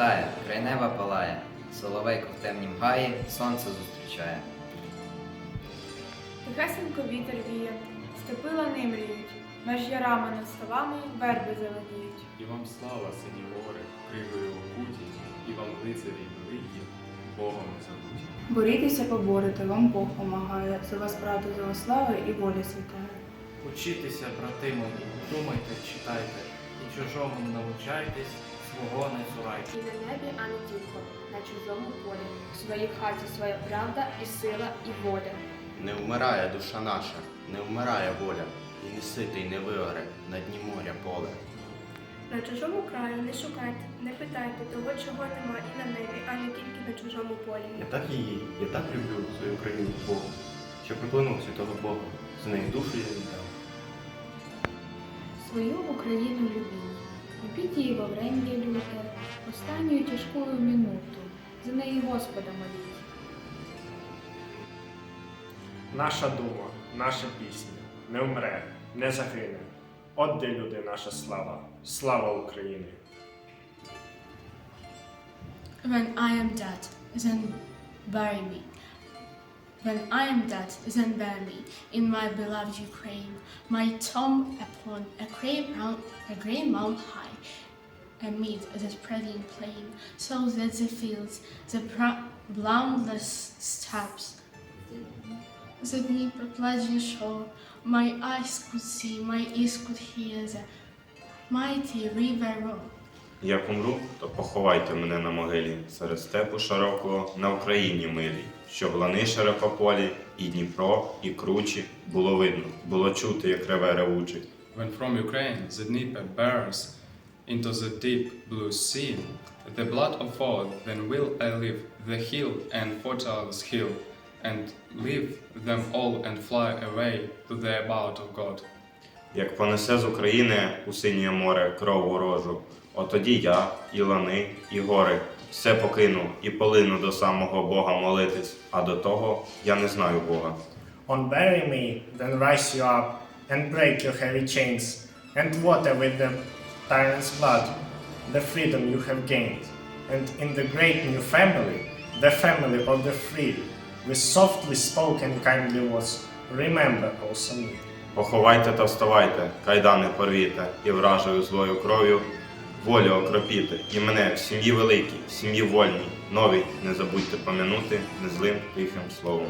край неба палає, соловейко в темнім гаї, сонце зустрічає. Тихесенько вітер віє, степи лани мріють, меж ярами над ставами верби зеленіють. І вам слава, сині гори, кривою окуті, і вам лицарі великі, Богом забуті. Борітеся, поборете, вам Бог помагає, за вас правда, за вас слава і воля святая. Учітеся, брати мої, думайте, читайте, і чужому не навчайтесь, свого не цурайте. І на небі, а не тільки на чужому полі. В своїй хаті своя правда і сила, і воля. Не вмирає душа наша, не вмирає воля, і не ситий не вигоре на дні моря поле. На чужому краю не шукайте, не питайте того, чого нема і на небі, а не тільки на чужому полі. Я так її, я так люблю свою країну Богу, що приклонув святого Бога, за неї душу я віддав. Свою Україну любіть, во врем'я люте, останню тяжкую минуту, за неї Господа моліть. Наша дума, наша пісня не вмре, не загине. От де люди наша слава, слава України! When I am dead, then bury me. When I am dead, then bury me in my beloved Ukraine, my tomb upon a grey mount, a grey mount high, amid the spreading plain, so that the fields, the boundless steppes, the Dnieper pledging shore, my eyes could see, my ears could hear the mighty river roar. Як умру, то поховайте мене на могилі серед степу широкого на Україні милій, щоб лани широкополі, і Дніпро, і кручі було видно, було чути, як реве ревучий. When from Ukraine the Dnieper bears into the deep blue sea, the blood of all, then will I leave the hill and fertile hill, and leave them all and fly away to the abode of God. Як понесе з України у синє море кров ворожу, отоді я, і лани, і гори, все покину і полину до самого Бога молитись, а до того я не знаю Бога. Unbury me, then rise you up, and break your heavy chains, and water with the tyrant's blood the freedom you have gained. And in the great new family, the family of the free, with softly spoken kindly words, remember also me. Поховайте та вставайте, кайдани порвіте, і вражою злою кров'ю волю окропіти, і мене в сім'ї великій, в сім'ї вольній, новій не забудьте помянути незлим тихим словом.